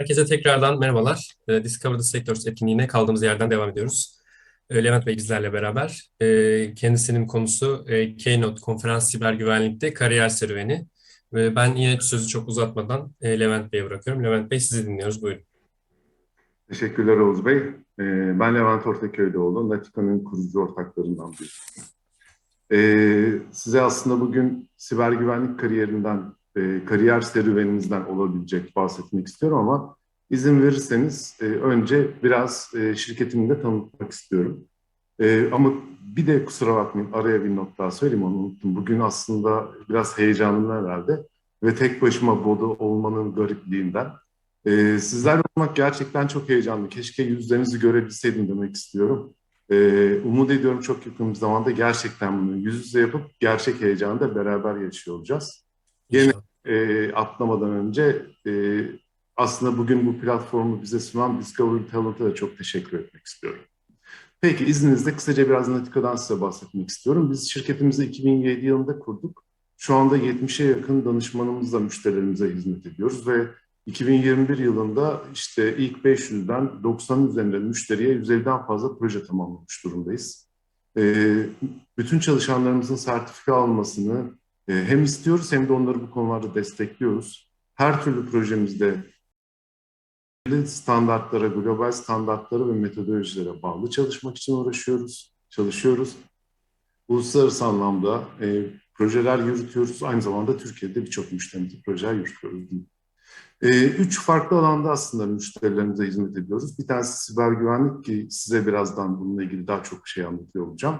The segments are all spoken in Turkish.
Herkese tekrardan merhabalar. E, Discover the Sectors etkinliğine kaldığımız yerden devam ediyoruz. E, Levent Bey bizlerle beraber. E, kendisinin konusu e, Keynote Konferans Siber Güvenlik'te kariyer serüveni. Ve ben yine sözü çok uzatmadan e, Levent Bey'e bırakıyorum. Levent Bey sizi dinliyoruz. Buyurun. Teşekkürler Oğuz Bey. Ben Levent Ortaköy'deoğlu. Natika'nın kurucu ortaklarından birisi. E, size aslında bugün siber güvenlik kariyerinden e, kariyer serüveninizden olabilecek bahsetmek istiyorum ama izin verirseniz e, önce biraz e, şirketimi de tanıtmak istiyorum. E, ama bir de kusura bakmayın araya bir not daha söyleyeyim onu unuttum. Bugün aslında biraz heyecanım herhalde ve tek başıma boda olmanın garipliğinden. E, sizlerle olmak gerçekten çok heyecanlı. Keşke yüzlerinizi görebilseydim demek istiyorum. E, umut ediyorum çok yakın bir zamanda gerçekten bunu yüz yüze yapıp gerçek heyecanı da beraber yaşıyor olacağız. Yine e, atlamadan önce e, aslında bugün bu platformu bize sunan Discovery Talent'a da çok teşekkür etmek istiyorum. Peki izninizle kısaca biraz Natika'dan size bahsetmek istiyorum. Biz şirketimizi 2007 yılında kurduk. Şu anda 70'e yakın danışmanımızla müşterilerimize hizmet ediyoruz ve 2021 yılında işte ilk 500'den 90 üzerinde müşteriye 150'den fazla proje tamamlamış durumdayız. Ee, bütün çalışanlarımızın sertifika almasını, hem istiyoruz hem de onları bu konularda destekliyoruz. Her türlü projemizde standartlara, global standartlara ve metodolojilere bağlı çalışmak için uğraşıyoruz, çalışıyoruz. Uluslararası anlamda e, projeler yürütüyoruz. Aynı zamanda Türkiye'de birçok müşterimize projeler yürütüyoruz. E, üç farklı alanda aslında müşterilerimize hizmet ediyoruz. Bir tanesi siber güvenlik ki size birazdan bununla ilgili daha çok şey anlatıyor olacağım.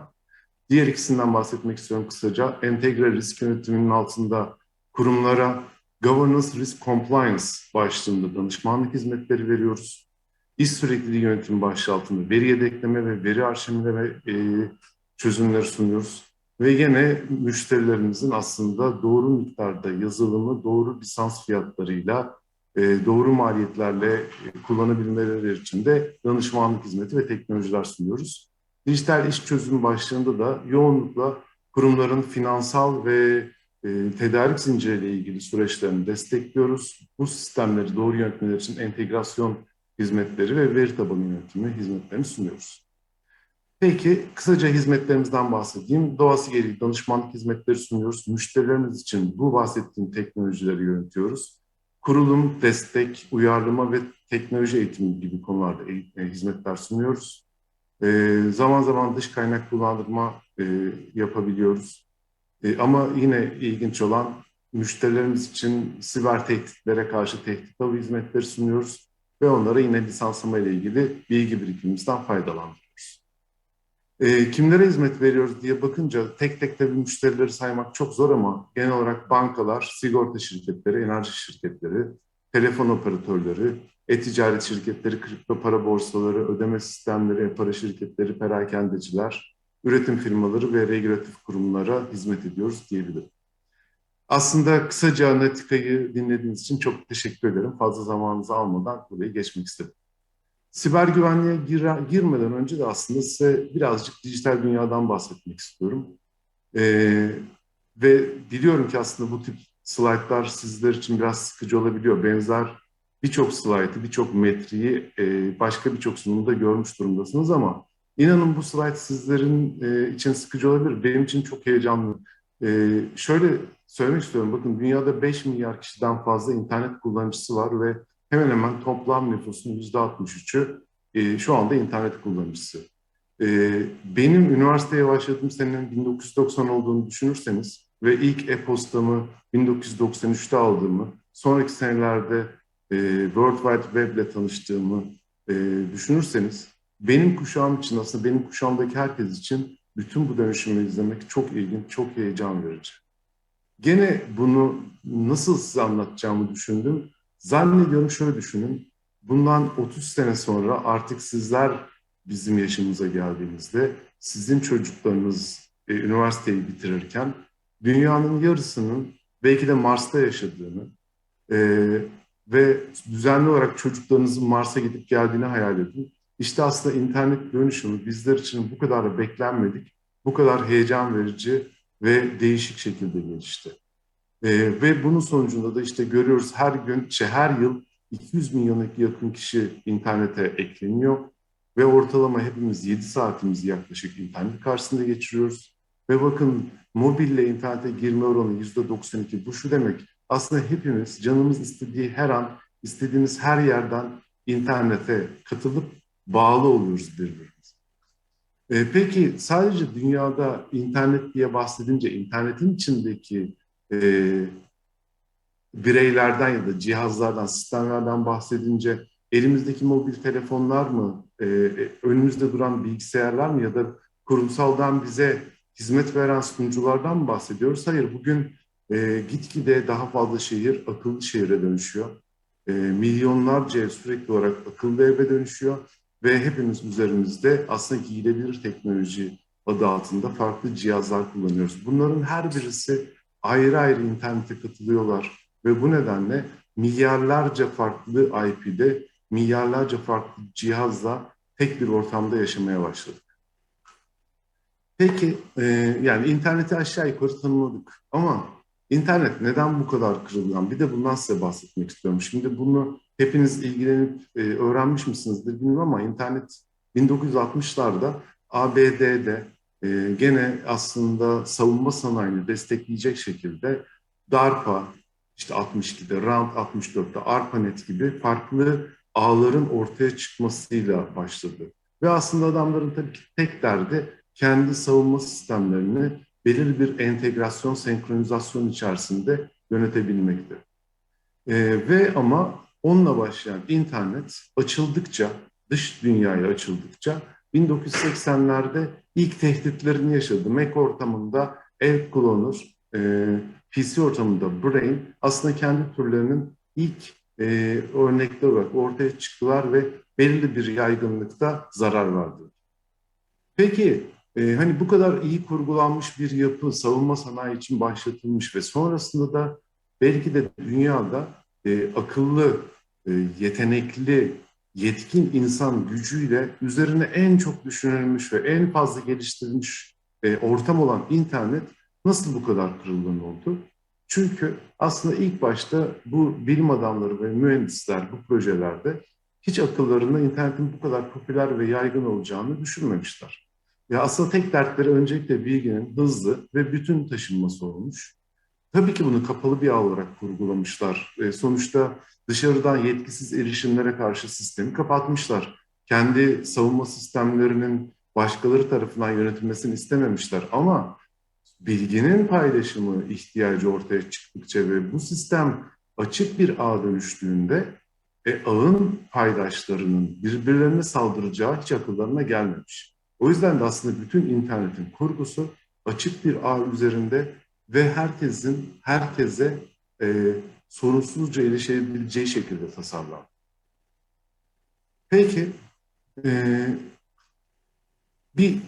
Diğer ikisinden bahsetmek istiyorum kısaca. Entegre risk yönetiminin altında kurumlara Governance Risk Compliance başlığında danışmanlık hizmetleri veriyoruz. İş sürekliliği yönetimi başlığı altında veri yedekleme ve veri arşivleme e, çözümleri sunuyoruz. Ve yine müşterilerimizin aslında doğru miktarda yazılımı doğru lisans fiyatlarıyla e, doğru maliyetlerle e, kullanabilmeleri için de danışmanlık hizmeti ve teknolojiler sunuyoruz. Dijital iş çözümü başlığında da yoğunlukla kurumların finansal ve e, tedarik zinciriyle ilgili süreçlerini destekliyoruz. Bu sistemleri doğru yönetmeleri için entegrasyon hizmetleri ve veri tabanı yönetimi hizmetlerini sunuyoruz. Peki kısaca hizmetlerimizden bahsedeyim. Doğası gereği danışmanlık hizmetleri sunuyoruz. Müşterilerimiz için bu bahsettiğim teknolojileri yönetiyoruz. Kurulum, destek, uyarlama ve teknoloji eğitimi gibi konularda e, hizmetler sunuyoruz. E, zaman zaman dış kaynak kullandırma e, yapabiliyoruz. E, ama yine ilginç olan müşterilerimiz için siber tehditlere karşı tehdit avı hizmetleri sunuyoruz ve onlara yine lisanslama ile ilgili bilgi birikimimizden faydalandırıyoruz. E, kimlere hizmet veriyoruz diye bakınca tek tek tabii müşterileri saymak çok zor ama genel olarak bankalar, sigorta şirketleri, enerji şirketleri, telefon operatörleri, e-ticaret şirketleri, kripto para borsaları, ödeme sistemleri, e-para şirketleri, perakendeciler, üretim firmaları ve regülatif kurumlara hizmet ediyoruz diyebilirim. Aslında kısaca Analitika'yı dinlediğiniz için çok teşekkür ederim. Fazla zamanınızı almadan buraya geçmek istedim. Siber güvenliğe gir girmeden önce de aslında size birazcık dijital dünyadan bahsetmek istiyorum. Ee, ve biliyorum ki aslında bu tip slaytlar sizler için biraz sıkıcı olabiliyor. Benzer birçok slaytı, birçok metriği e, başka birçok sunumda görmüş durumdasınız ama inanın bu slayt sizlerin e, için sıkıcı olabilir. Benim için çok heyecanlı. E, şöyle söylemek istiyorum. Bakın dünyada 5 milyar kişiden fazla internet kullanıcısı var ve hemen hemen toplam nüfusun %63'ü e, şu anda internet kullanıcısı. Benim üniversiteye başladığım senenin 1990 olduğunu düşünürseniz ve ilk e-postamı 1993'te aldığımı, sonraki senelerde e, World Wide Web ile tanıştığımı e, düşünürseniz benim kuşağım için aslında benim kuşağımdaki herkes için bütün bu dönüşümü izlemek çok ilginç, çok heyecan verici. Gene bunu nasıl size anlatacağımı düşündüm. Zannediyorum şöyle düşünün. Bundan 30 sene sonra artık sizler bizim yaşımıza geldiğinizde sizin çocuklarınız e, üniversiteyi bitirirken dünyanın yarısının belki de Mars'ta yaşadığını, e, ve düzenli olarak çocuklarınızın Mars'a gidip geldiğini hayal edin. İşte aslında internet dönüşümü bizler için bu kadar da beklenmedik, bu kadar heyecan verici ve değişik şekilde gelişti. Ee, ve bunun sonucunda da işte görüyoruz her gün, her yıl 200 milyona yakın kişi internete ekleniyor ve ortalama hepimiz 7 saatimizi yaklaşık internet karşısında geçiriyoruz. Ve bakın mobille internete girme oranı %92. Bu şu demek aslında hepimiz canımız istediği her an, istediğimiz her yerden internete katılıp bağlı oluyoruz birbirimize. E, peki sadece dünyada internet diye bahsedince internetin içindeki e, bireylerden ya da cihazlardan, sistemlerden bahsedince elimizdeki mobil telefonlar mı, e, önümüzde duran bilgisayarlar mı ya da kurumsaldan bize hizmet veren sunuculardan mı bahsediyoruz? Hayır, bugün e, gitgide daha fazla şehir akıllı şehire dönüşüyor. E, milyonlarca sürekli olarak akıllı eve dönüşüyor ve hepimiz üzerimizde aslında giyilebilir teknoloji adı altında farklı cihazlar kullanıyoruz. Bunların her birisi ayrı ayrı internete katılıyorlar ve bu nedenle milyarlarca farklı IP'de, milyarlarca farklı cihazla tek bir ortamda yaşamaya başladık. Peki, e, yani interneti aşağı yukarı tanımladık ama internet neden bu kadar kırılgan? Bir de bundan size bahsetmek istiyorum. Şimdi bunu hepiniz ilgilenip e, öğrenmiş misinizdir bilmiyorum ama internet 1960'larda ABD'de e, gene aslında savunma sanayini destekleyecek şekilde DARPA, işte 62'de, RAND 64'te, ARPANET gibi farklı ağların ortaya çıkmasıyla başladı. Ve aslında adamların tabii ki tek derdi kendi savunma sistemlerini belirli bir entegrasyon, senkronizasyon içerisinde yönetebilmekti. Ee, ve ama onunla başlayan internet açıldıkça, dış dünyaya açıldıkça 1980'lerde ilk tehditlerini yaşadı. Mac ortamında Elk e, PC ortamında Brain aslında kendi türlerinin ilk e, örnekleri olarak ortaya çıktılar ve belirli bir yaygınlıkta zarar verdi. Peki e, hani bu kadar iyi kurgulanmış bir yapı savunma sanayi için başlatılmış ve sonrasında da belki de dünyada e, akıllı, e, yetenekli, yetkin insan gücüyle üzerine en çok düşünülmüş ve en fazla geliştirilmiş e, ortam olan internet nasıl bu kadar kırılgan oldu? Çünkü aslında ilk başta bu bilim adamları ve mühendisler bu projelerde hiç akıllarında internetin bu kadar popüler ve yaygın olacağını düşünmemişler. Ya aslında tek dertleri öncelikle bilginin hızlı ve bütün taşınması olmuş. Tabii ki bunu kapalı bir ağ olarak kurgulamışlar. E, sonuçta dışarıdan yetkisiz erişimlere karşı sistemi kapatmışlar. Kendi savunma sistemlerinin başkaları tarafından yönetilmesini istememişler. Ama bilginin paylaşımı ihtiyacı ortaya çıktıkça ve bu sistem açık bir ağ dönüştüğünde e, ağın paydaşlarının birbirlerine saldıracağı hiç akıllarına gelmemiş. O yüzden de aslında bütün internetin kurgusu açık bir ağ üzerinde ve herkesin herkese e, sorunsuzca erişebileceği şekilde tasarlandı. Peki e, bir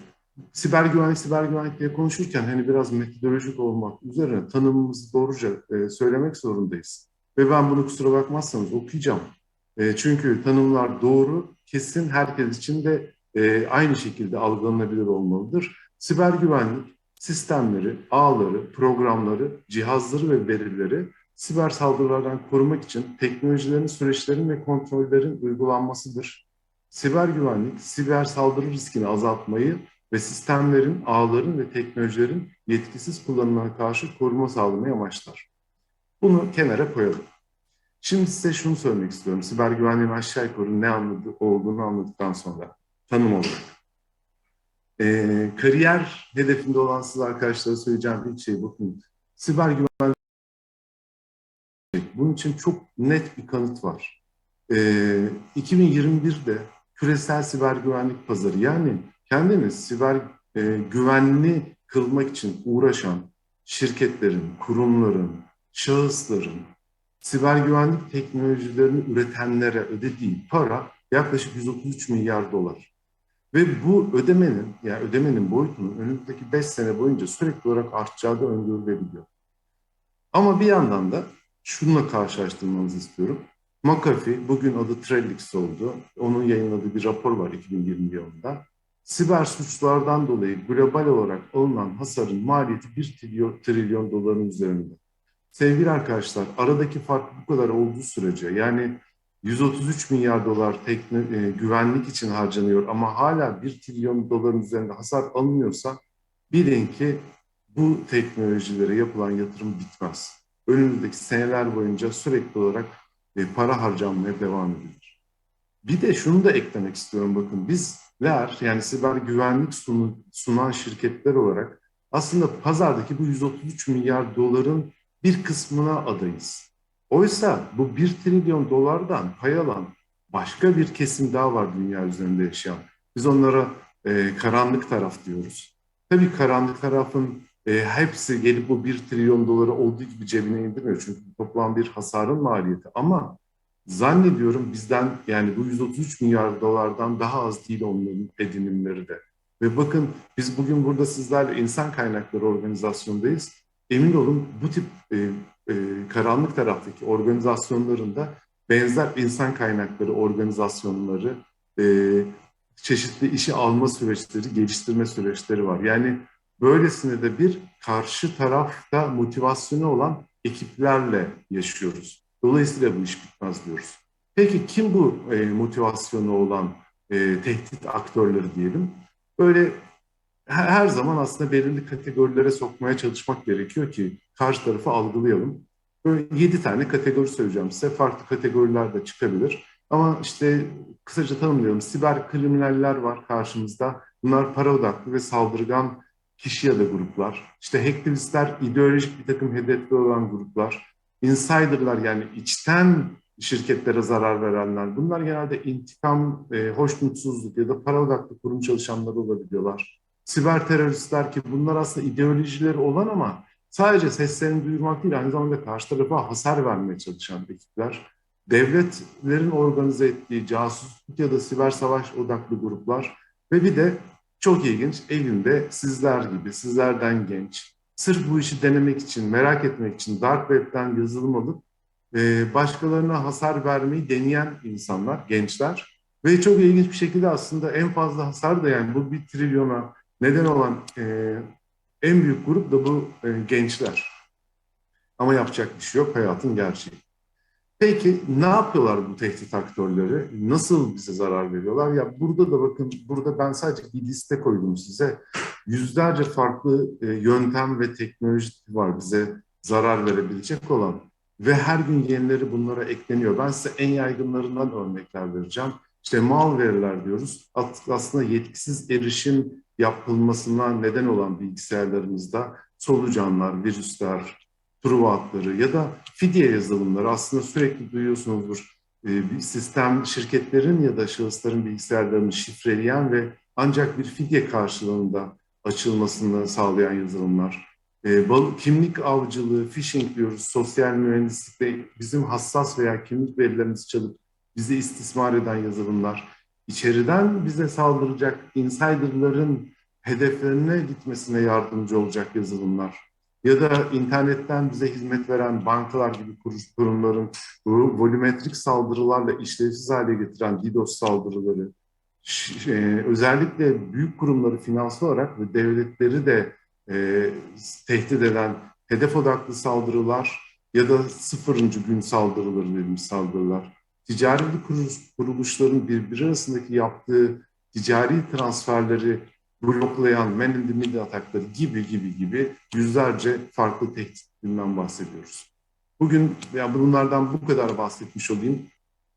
siber güvenlik, siber güvenlik diye konuşurken hani biraz metodolojik olmak üzerine tanımımızı doğruca e, söylemek zorundayız. Ve ben bunu kusura bakmazsanız okuyacağım. E, çünkü tanımlar doğru, kesin herkes için de e, aynı şekilde algılanabilir olmalıdır. Siber güvenlik sistemleri, ağları, programları, cihazları ve verileri siber saldırılardan korumak için teknolojilerin, süreçlerin ve kontrollerin uygulanmasıdır. Siber güvenlik, siber saldırı riskini azaltmayı ve sistemlerin, ağların ve teknolojilerin yetkisiz kullanımına karşı koruma sağlamayı amaçlar. Bunu kenara koyalım. Şimdi size şunu söylemek istiyorum. Siber güvenliğin aşağı yukarı ne anladı, olduğunu anladıktan sonra tanım olarak. Ee, kariyer hedefinde olan siz arkadaşlara söyleyeceğim ilk şey bakın. Siber güvenlik bunun için çok net bir kanıt var. Ee, 2021'de küresel siber güvenlik pazarı yani kendini siber e, güvenli kılmak için uğraşan şirketlerin, kurumların, şahısların siber güvenlik teknolojilerini üretenlere ödediği para yaklaşık 133 milyar dolar. Ve bu ödemenin, yani ödemenin boyutunun önümüzdeki 5 sene boyunca sürekli olarak artacağı da öngörülebiliyor. Ama bir yandan da şununla karşılaştırmanızı istiyorum. McAfee, bugün adı Trellix oldu. Onun yayınladığı bir rapor var 2020 yılında. Siber suçlardan dolayı global olarak alınan hasarın maliyeti 1 trilyon, trilyon doların üzerinde. Sevgili arkadaşlar, aradaki fark bu kadar olduğu sürece, yani 133 milyar dolar tekne, e, güvenlik için harcanıyor ama hala 1 trilyon doların üzerinde hasar alınıyorsa bilin ki bu teknolojilere yapılan yatırım bitmez. Önümüzdeki seneler boyunca sürekli olarak e, para harcanmaya devam edilir. Bir de şunu da eklemek istiyorum bakın bizler yani siber güvenlik sunu, sunan şirketler olarak aslında pazardaki bu 133 milyar doların bir kısmına adayız. Oysa bu 1 trilyon dolardan pay alan başka bir kesim daha var dünya üzerinde yaşayan. Biz onlara e, karanlık taraf diyoruz. Tabii karanlık tarafın e, hepsi gelip bu 1 trilyon doları olduğu gibi cebine indirmiyor. Çünkü toplam bir hasarın maliyeti. Ama zannediyorum bizden yani bu 133 milyar dolardan daha az değil onların edinimleri de. Ve bakın biz bugün burada sizlerle insan kaynakları organizasyondayız. Emin olun bu tip e, e, karanlık taraftaki organizasyonlarında benzer insan kaynakları organizasyonları, e, çeşitli işi alma süreçleri, geliştirme süreçleri var. Yani böylesine de bir karşı tarafta motivasyonu olan ekiplerle yaşıyoruz. Dolayısıyla bu iş bitmez diyoruz. Peki kim bu e, motivasyonu olan e, tehdit aktörleri diyelim? Böyle her zaman aslında belirli kategorilere sokmaya çalışmak gerekiyor ki karşı tarafı algılayalım. Böyle yedi tane kategori söyleyeceğim size. Farklı kategoriler de çıkabilir. Ama işte kısaca tanımlayalım. Siber kriminaller var karşımızda. Bunlar para odaklı ve saldırgan kişi ya da gruplar. İşte hacktivistler ideolojik bir takım hedefli olan gruplar. Insider'lar yani içten şirketlere zarar verenler. Bunlar genelde intikam, e, hoşnutsuzluk ya da para odaklı kurum çalışanları olabiliyorlar. Siber teröristler ki bunlar aslında ideolojileri olan ama sadece seslerini duyurmak değil aynı zamanda karşı tarafa hasar vermeye çalışan ekipler. Devletlerin organize ettiği casusluk ya da siber savaş odaklı gruplar ve bir de çok ilginç evinde sizler gibi, sizlerden genç, sırf bu işi denemek için, merak etmek için Dark Web'den yazılım alıp e, başkalarına hasar vermeyi deneyen insanlar, gençler. Ve çok ilginç bir şekilde aslında en fazla hasar da yani bu bir trilyona neden olan e, en büyük grup da bu e, gençler. Ama yapacak bir şey yok, hayatın gerçeği. Peki ne yapıyorlar bu tehdit aktörleri? Nasıl bize zarar veriyorlar? Ya burada da bakın, burada ben sadece bir liste koydum size. Yüzlerce farklı e, yöntem ve teknoloji var bize zarar verebilecek olan. Ve her gün yenileri bunlara ekleniyor. Ben size en yaygınlarından örnekler vereceğim. İşte malware'ler diyoruz. Aslında yetkisiz erişim yapılmasına neden olan bilgisayarlarımızda solucanlar, virüsler, truva hatları ya da fidye yazılımları aslında sürekli duyuyorsunuzdur. Ee, sistem şirketlerin ya da şahısların bilgisayarlarını şifreleyen ve ancak bir fidye karşılığında açılmasını sağlayan yazılımlar. Ee, kimlik avcılığı, phishing diyoruz, sosyal mühendislikte bizim hassas veya kimlik verilerimizi çalıp bizi istismar eden yazılımlar. İçeriden bize saldıracak insiderların hedeflerine gitmesine yardımcı olacak yazılımlar ya da internetten bize hizmet veren bankalar gibi kurumların volümetrik saldırılarla işlevsiz hale getiren DDoS saldırıları, e, özellikle büyük kurumları finansal olarak ve devletleri de e, tehdit eden hedef odaklı saldırılar ya da sıfırıncı gün saldırıları dediğimiz saldırılar, ticari kuruluşların birbiri arasındaki yaptığı ticari transferleri bloklayan man in the middle atakları gibi gibi gibi yüzlerce farklı tehditlerinden bahsediyoruz. Bugün yani bunlardan bu kadar bahsetmiş olayım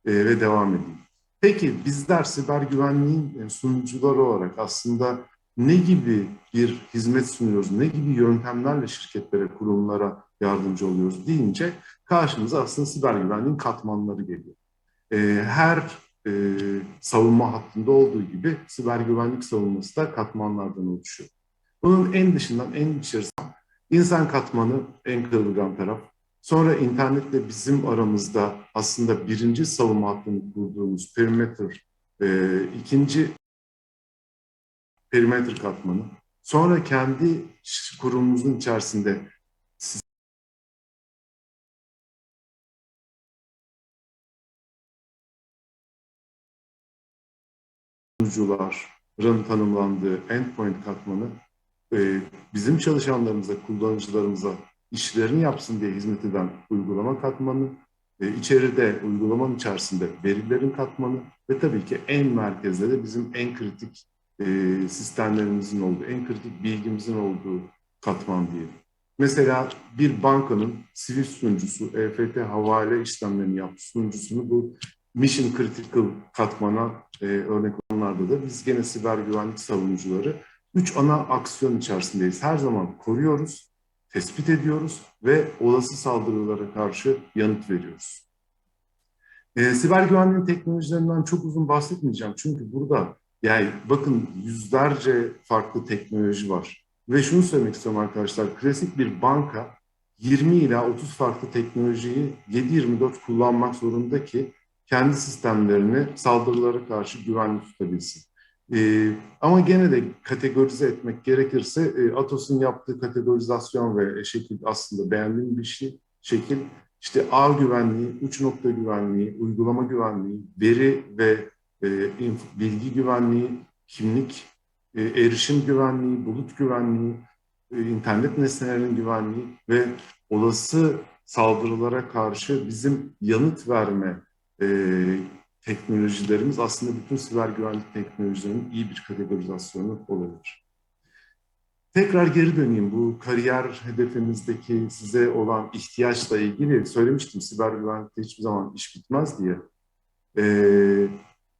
e, ve devam edeyim. Peki bizler siber güvenliğin sunucuları olarak aslında ne gibi bir hizmet sunuyoruz, ne gibi yöntemlerle şirketlere, kurumlara yardımcı oluyoruz deyince karşımıza aslında siber güvenliğin katmanları geliyor. E, her e, savunma hattında olduğu gibi siber güvenlik savunması da katmanlardan oluşuyor. Bunun en dışından en içerisinden insan katmanı en kırılgan taraf. Sonra internetle bizim aramızda aslında birinci savunma hattını kurduğumuz perimeter, e, ikinci perimeter katmanı. Sonra kendi kurumumuzun içerisinde sunucuların tanımlandığı endpoint katmanı e, bizim çalışanlarımıza, kullanıcılarımıza işlerini yapsın diye hizmet eden uygulama katmanı E, içeride, uygulamanın içerisinde verilerin katmanı ve tabii ki en merkezde de bizim en kritik e, sistemlerimizin olduğu, en kritik bilgimizin olduğu katman diyelim. Mesela bir bankanın sivil sunucusu, EFT havale işlemlerini yaptığı sunucusunu bu mission critical katmana e, örnek olanlarda da biz gene siber güvenlik savunucuları üç ana aksiyon içerisindeyiz. Her zaman koruyoruz, tespit ediyoruz ve olası saldırılara karşı yanıt veriyoruz. E, siber güvenliğin teknolojilerinden çok uzun bahsetmeyeceğim. Çünkü burada yani bakın yüzlerce farklı teknoloji var. Ve şunu söylemek istiyorum arkadaşlar. Klasik bir banka 20 ila 30 farklı teknolojiyi 7-24 kullanmak zorunda ki kendi sistemlerini saldırılara karşı güvenli tutabilsin. Ee, ama gene de kategorize etmek gerekirse e, Atos'un yaptığı kategorizasyon ve şekil aslında beğendiğim bir şey. Şekil işte ağ güvenliği, uç nokta güvenliği, uygulama güvenliği, veri ve e, bilgi güvenliği, kimlik, e, erişim güvenliği, bulut güvenliği, e, internet nesnelerinin güvenliği ve olası saldırılara karşı bizim yanıt verme e, teknolojilerimiz aslında bütün siber güvenlik teknolojilerinin iyi bir kategorizasyonu olabilir. Tekrar geri döneyim bu kariyer hedefimizdeki size olan ihtiyaçla ilgili söylemiştim siber güvenlikte hiçbir zaman iş bitmez diye. Ee,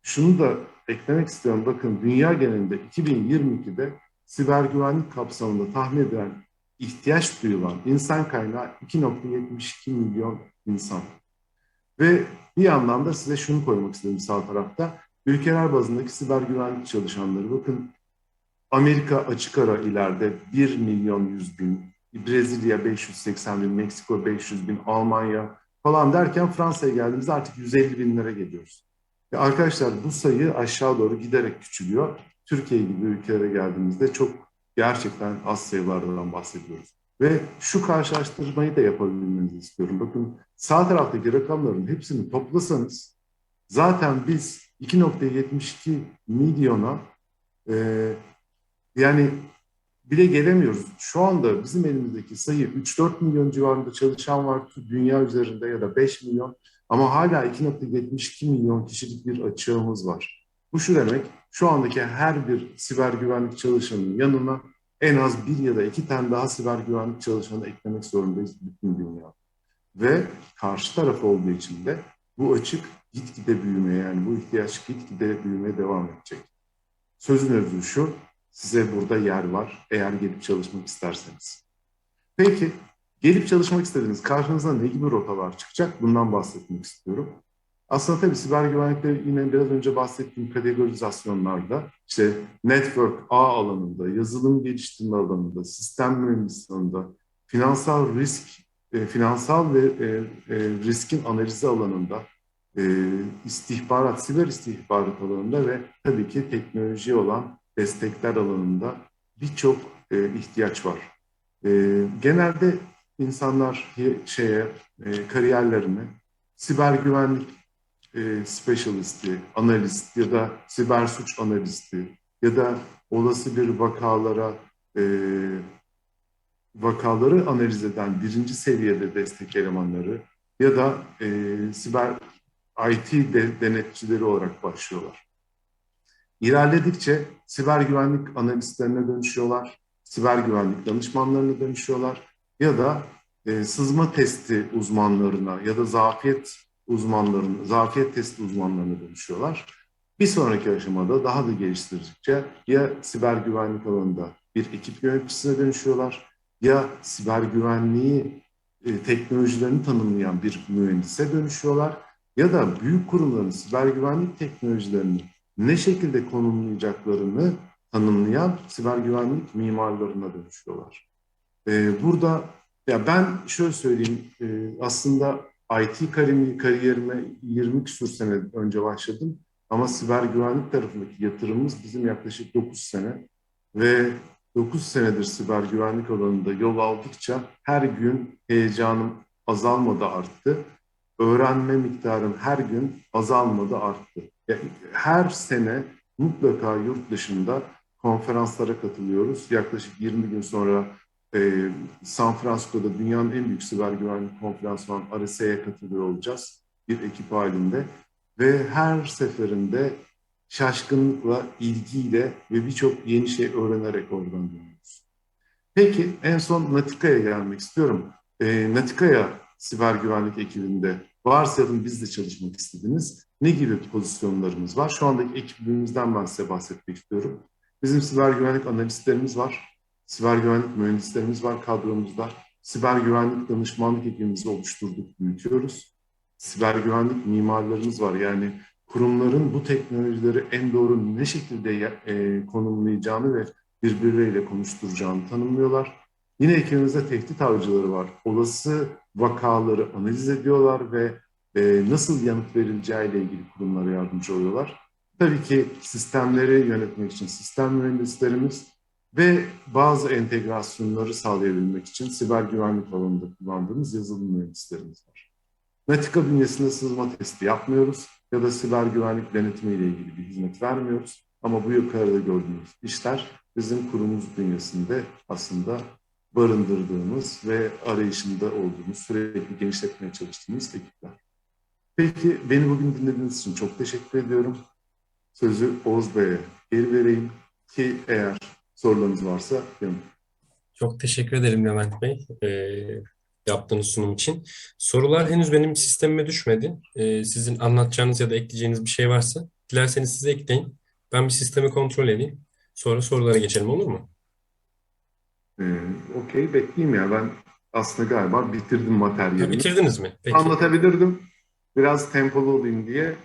şunu da eklemek istiyorum bakın dünya genelinde 2022'de siber güvenlik kapsamında tahmin edilen ihtiyaç duyulan insan kaynağı 2.72 milyon insan. Ve bir yandan da size şunu koymak istedim sağ tarafta. Ülkeler bazındaki siber güvenlik çalışanları bakın Amerika açık ara ileride 1 milyon 100 bin, Brezilya 580 bin, Meksiko 500 bin, Almanya falan derken Fransa'ya geldiğimizde artık 150 binlere geliyoruz. Ve arkadaşlar bu sayı aşağı doğru giderek küçülüyor. Türkiye gibi ülkelere geldiğimizde çok gerçekten az sayılardan bahsediyoruz. Ve şu karşılaştırmayı da yapabilmenizi istiyorum. Bakın sağ taraftaki rakamların hepsini toplasanız zaten biz 2.72 milyona e, yani bile gelemiyoruz. Şu anda bizim elimizdeki sayı 3-4 milyon civarında çalışan var dünya üzerinde ya da 5 milyon ama hala 2.72 milyon kişilik bir açığımız var. Bu şu demek, şu andaki her bir siber güvenlik çalışanının yanına en az bir ya da iki tane daha siber güvenlik çalışanı eklemek zorundayız bütün dünya. Ve karşı taraf olduğu için de bu açık gitgide büyümeye yani bu ihtiyaç gitgide büyümeye devam edecek. Sözün özü şu, size burada yer var eğer gelip çalışmak isterseniz. Peki, gelip çalışmak istediğiniz karşınıza ne gibi rotalar çıkacak? Bundan bahsetmek istiyorum. Aslında tabii siber güvenlikte yine biraz önce bahsettiğim kategorizasyonlarda işte network ağ alanında, yazılım geliştirme alanında, sistem mühendisliğinde, finansal risk, e, finansal ve e, e, riskin analizi alanında, e, istihbarat, siber istihbarat alanında ve tabii ki teknoloji olan destekler alanında birçok e, ihtiyaç var. E, genelde insanlar şeye e, kariyerlerini siber güvenlik e, specialist'i, analist ya da siber suç analisti ya da olası bir vakalara e, vakaları analiz eden birinci seviyede destek elemanları ya da e, siber IT de, denetçileri olarak başlıyorlar. İlerledikçe siber güvenlik analistlerine dönüşüyorlar, siber güvenlik danışmanlarına dönüşüyorlar ya da e, sızma testi uzmanlarına ya da zafiyet uzmanlarının, zafiyet testi uzmanlarına dönüşüyorlar. Bir sonraki aşamada daha da geliştirdikçe ya siber güvenlik alanında bir ekip yöneticisine dönüşüyorlar ya siber güvenliği e, teknolojilerini tanımlayan bir mühendise dönüşüyorlar ya da büyük kurumların siber güvenlik teknolojilerini ne şekilde konumlayacaklarını tanımlayan siber güvenlik mimarlarına dönüşüyorlar. Ee, burada ya ben şöyle söyleyeyim e, aslında IT karimi, kariyerime 20 küsur sene önce başladım. Ama siber güvenlik tarafındaki yatırımımız bizim yaklaşık 9 sene. Ve 9 senedir siber güvenlik alanında yol aldıkça her gün heyecanım azalmadı arttı. Öğrenme miktarım her gün azalmadı arttı. Yani her sene mutlaka yurt dışında konferanslara katılıyoruz. Yaklaşık 20 gün sonra e, San Francisco'da dünyanın en büyük siber güvenlik konferansı olan RSA'ya katılıyor olacağız. Bir ekip halinde. Ve her seferinde şaşkınlıkla, ilgiyle ve birçok yeni şey öğrenerek oradan dönüyoruz. Peki en son Natika'ya gelmek istiyorum. E, Natika'ya siber güvenlik ekibinde varsayalım biz de çalışmak istediniz. Ne gibi pozisyonlarımız var? Şu andaki ekibimizden ben size bahsetmek istiyorum. Bizim siber güvenlik analistlerimiz var. Siber güvenlik mühendislerimiz var kadromuzda. Siber güvenlik danışmanlık ekibimizi oluşturduk, büyütüyoruz. Siber güvenlik mimarlarımız var. Yani kurumların bu teknolojileri en doğru ne şekilde e, konumlayacağını ve birbirleriyle konuşturacağını tanımlıyorlar. Yine ekibimizde tehdit avcıları var. Olası vakaları analiz ediyorlar ve e, nasıl yanıt verileceğiyle ilgili kurumlara yardımcı oluyorlar. Tabii ki sistemleri yönetmek için sistem mühendislerimiz ve bazı entegrasyonları sağlayabilmek için siber güvenlik alanında kullandığımız yazılım mühendislerimiz var. Natika bünyesinde sızma testi yapmıyoruz ya da siber güvenlik denetimi ile ilgili bir hizmet vermiyoruz. Ama bu yukarıda gördüğünüz işler bizim kurumumuz bünyesinde aslında barındırdığımız ve arayışında olduğumuz, sürekli genişletmeye çalıştığımız ekipler. Peki beni bugün dinlediğiniz için çok teşekkür ediyorum. Sözü Oğuz Bey'e geri vereyim ki eğer sorularınız varsa yanım. Çok teşekkür ederim Levent Bey e, yaptığınız sunum için. Sorular henüz benim sistemime düşmedi. E, sizin anlatacağınız ya da ekleyeceğiniz bir şey varsa dilerseniz size ekleyin. Ben bir sistemi kontrol edeyim. Sonra sorulara geçelim olur mu? Ee, Okey bekleyeyim ya ben aslında galiba bitirdim Ha, materyalini. bitirdiniz mi? Peki. Anlatabilirdim. Biraz tempolu olayım diye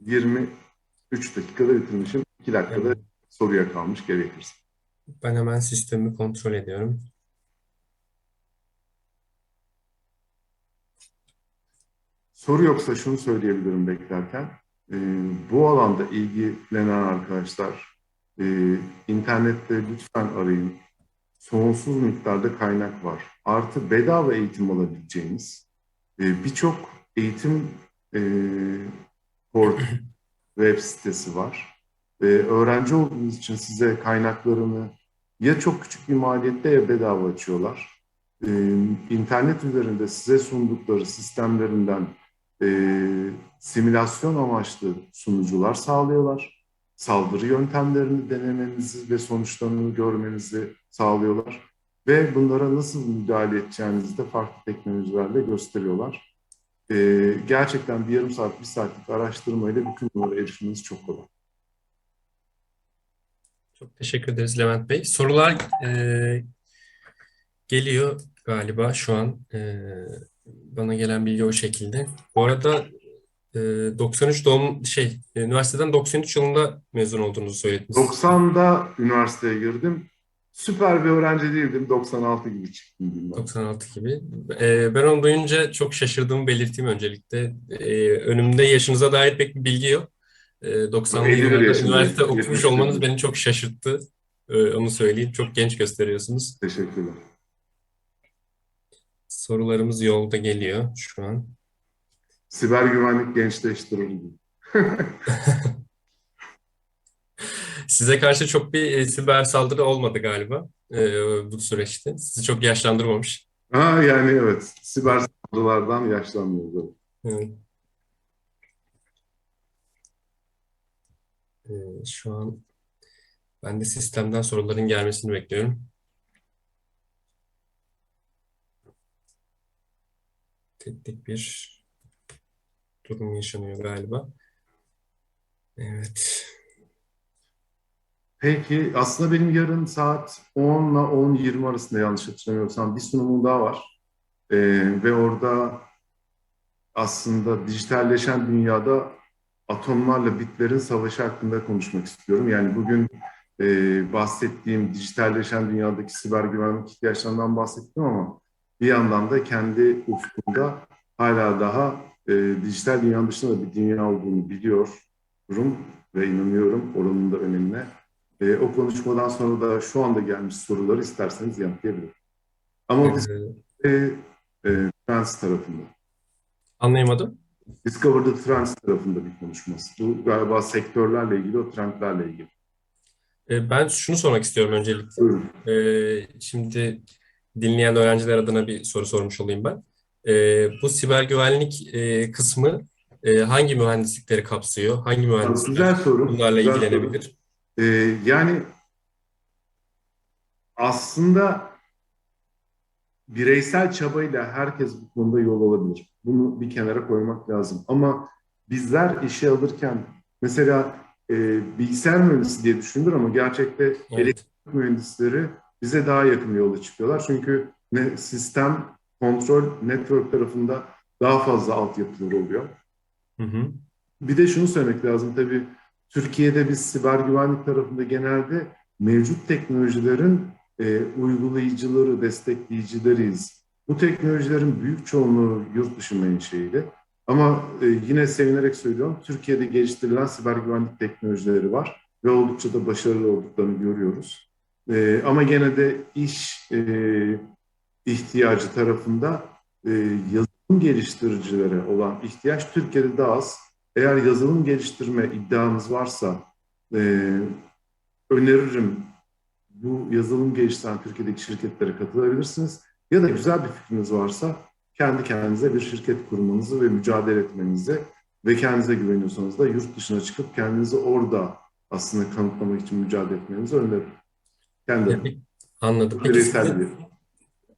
23 dakikada bitirmişim. 2 dakikada Evet. soruya kalmış gerekirse. Ben hemen sistemi kontrol ediyorum. Soru yoksa şunu söyleyebilirim beklerken. Ee, bu alanda ilgilenen arkadaşlar e, internette lütfen arayın. Sonsuz miktarda kaynak var. Artı bedava eğitim alabileceğiniz e, birçok eğitim e, port web sitesi var. E, öğrenci olduğunuz için size kaynaklarını ya çok küçük bir maliyette ya bedava açıyorlar. E, internet üzerinde size sundukları sistemlerinden e, simülasyon amaçlı sunucular sağlıyorlar. Saldırı yöntemlerini denemenizi ve sonuçlarını görmenizi sağlıyorlar. Ve bunlara nasıl müdahale edeceğinizi de farklı teknolojilerle gösteriyorlar. E, gerçekten bir yarım saat, bir saatlik araştırmayla bütün bunlara erişmeniz çok kolay. Çok teşekkür ederiz Levent Bey. Sorular e, geliyor galiba şu an. E, bana gelen bilgi o şekilde. Bu arada e, 93 doğum şey üniversiteden 93 yılında mezun olduğunuzu söylediniz. 90'da üniversiteye girdim. Süper bir öğrenci değildim. 96 gibi çıktım. ben. 96 gibi. E, ben onu duyunca çok şaşırdığımı belirteyim öncelikle. E, önümde yaşınıza dair pek bir bilgi yok. E, 90'lı 51 yıllarda üniversite okumuş 70 olmanız beni çok şaşırttı. E, onu söyleyeyim. Çok genç gösteriyorsunuz. Teşekkürler. Sorularımız yolda geliyor şu an. Siber güvenlik gençleştirildi. Size karşı çok bir e, siber saldırı olmadı galiba e, bu süreçte. Sizi çok yaşlandırmamış. Ha yani evet. Siber saldırılardan yaşlanmıyoruz. evet. Evet. E, şu an ben de sistemden soruların gelmesini bekliyorum. Teknik bir durum yaşanıyor galiba. Evet. Peki aslında benim yarın saat 10 ile 10-20 arasında yanlış hatırlamıyorsam bir sunumum daha var. Ee, ve orada aslında dijitalleşen dünyada atomlarla bitlerin savaşı hakkında konuşmak istiyorum. Yani bugün e, bahsettiğim dijitalleşen dünyadaki siber güvenlik ihtiyaçlarından bahsettim ama bir yandan da kendi ufkumda hala daha e, dijital dünyanın dışında da bir dünya olduğunu biliyorum ve inanıyorum oranın da önemine. E, o konuşmadan sonra da şu anda gelmiş soruları isterseniz yanıtlayabilirim. Ama biz E, e, Trends tarafında. anlayamadım. Discover the Trends tarafında bir konuşması. Bu galiba sektörlerle ilgili, o trendlerle ilgili. E, ben şunu sormak istiyorum öncelikle. Buyurun. Ee, şimdi dinleyen öğrenciler adına bir soru sormuş olayım ben. E, bu siber güvenlik e, kısmı e, hangi mühendislikleri kapsıyor? Hangi mühendisler Güzel soru. bunlarla güzel soru. ilgilenebilir? Ee, yani aslında bireysel çabayla herkes bu konuda yol alabilir. Bunu bir kenara koymak lazım. Ama bizler işe alırken mesela e, bilgisayar mühendisi diye düşünülür ama gerçekte Evet. elektrik mühendisleri bize daha yakın yola çıkıyorlar. Çünkü ne sistem, kontrol, network tarafında daha fazla altyapıları oluyor. Hı hı. Bir de şunu söylemek lazım tabii Türkiye'de biz siber güvenlik tarafında genelde mevcut teknolojilerin e, uygulayıcıları, destekleyicileriyiz. Bu teknolojilerin büyük çoğunluğu yurt dışı menşeili. Ama e, yine sevinerek söylüyorum, Türkiye'de geliştirilen siber güvenlik teknolojileri var ve oldukça da başarılı olduklarını görüyoruz. E, ama gene de iş e, ihtiyacı tarafında e, yazılım geliştiricilere olan ihtiyaç Türkiye'de daha az. Eğer yazılım geliştirme iddianız varsa e, öneririm bu yazılım geliştiren Türkiye'deki şirketlere katılabilirsiniz. Ya da güzel bir fikriniz varsa kendi kendinize bir şirket kurmanızı ve mücadele etmenizi ve kendinize güveniyorsanız da yurt dışına çıkıp kendinizi orada aslında kanıtlamak için mücadele etmenizi öneririm. Kendi Anladım. Peki sizin,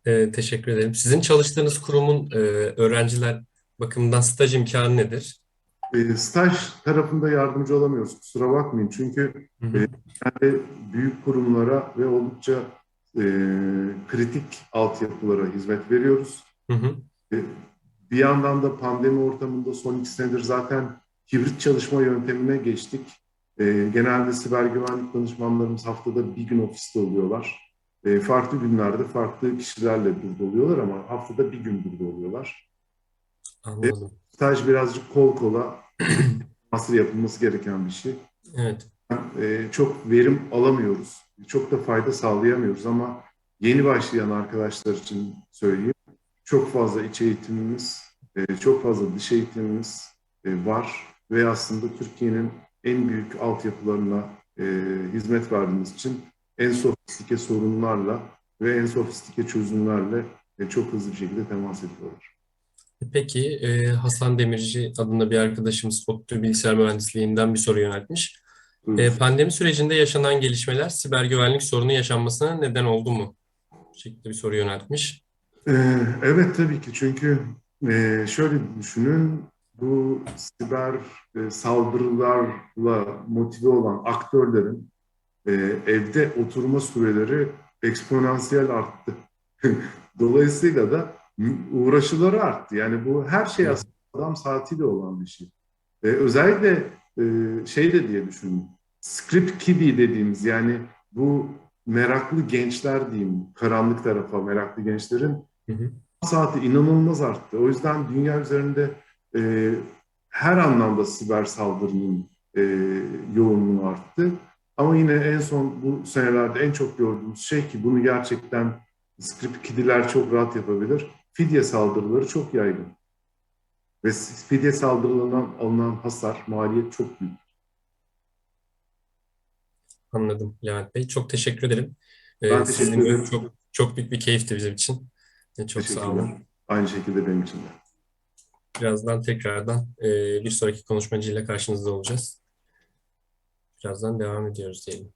e, teşekkür ederim. Sizin çalıştığınız kurumun e, öğrenciler bakımından staj imkanı nedir? E, staj tarafında yardımcı olamıyoruz. Kusura bakmayın. Çünkü Hı hı. yani büyük kurumlara ve oldukça e, kritik altyapılara hizmet veriyoruz. Hı hı. E, bir yandan da pandemi ortamında son iki senedir zaten hibrit çalışma yöntemine geçtik. E, genelde siber güvenlik danışmanlarımız haftada bir gün ofiste oluyorlar. E, farklı günlerde farklı kişilerle burada oluyorlar ama haftada bir gün burada oluyorlar. Anladım. Staj birazcık kol kola nasıl yapılması gereken bir şey. Evet. e, çok verim alamıyoruz. Çok da fayda sağlayamıyoruz ama yeni başlayan arkadaşlar için söyleyeyim. Çok fazla iç eğitimimiz, e, çok fazla dış eğitimimiz e, var ve aslında Türkiye'nin en büyük altyapılarına e, hizmet verdiğimiz için en sofistike sorunlarla ve en sofistike çözümlerle e, çok hızlı bir şekilde temas ediyorlar. Peki e, Hasan Demirci adında bir arkadaşımız ODTÜ Bilgisayar Mühendisliğinden bir soru yöneltmiş. E, pandemi sürecinde yaşanan gelişmeler siber güvenlik sorunu yaşanmasına neden oldu mu? Bu şekilde bir soru yöneltmiş. Ee, Evet tabii ki çünkü e, şöyle düşünün bu siber e, saldırılarla motive olan aktörlerin e, evde oturma süreleri eksponansiyel arttı. Dolayısıyla da uğraşıları arttı. Yani bu her şey aslında adam saatiyle olan bir şey. E, özellikle e, şey de diye düşünün. Script kiddie dediğimiz yani bu meraklı gençler diyeyim, karanlık tarafa meraklı gençlerin Hı hı. saati inanılmaz arttı. O yüzden dünya üzerinde e, her anlamda siber saldırının e, yoğunluğu arttı. Ama yine en son bu senelerde en çok gördüğümüz şey ki bunu gerçekten script kiddiler çok rahat yapabilir. Fidye saldırıları çok yaygın. Ve fidye saldırılarından alınan hasar, maliyet çok büyük. Anladım Levent Bey. Çok teşekkür ederim. Ben sizi teşekkür dinliyorum. ederim. Çok, çok büyük bir keyifti bizim için. E, çok sağ olun. Aynı şekilde benim için de. Birazdan tekrardan e, bir sonraki konuşmacıyla karşınızda olacağız. Birazdan devam ediyoruz diyelim.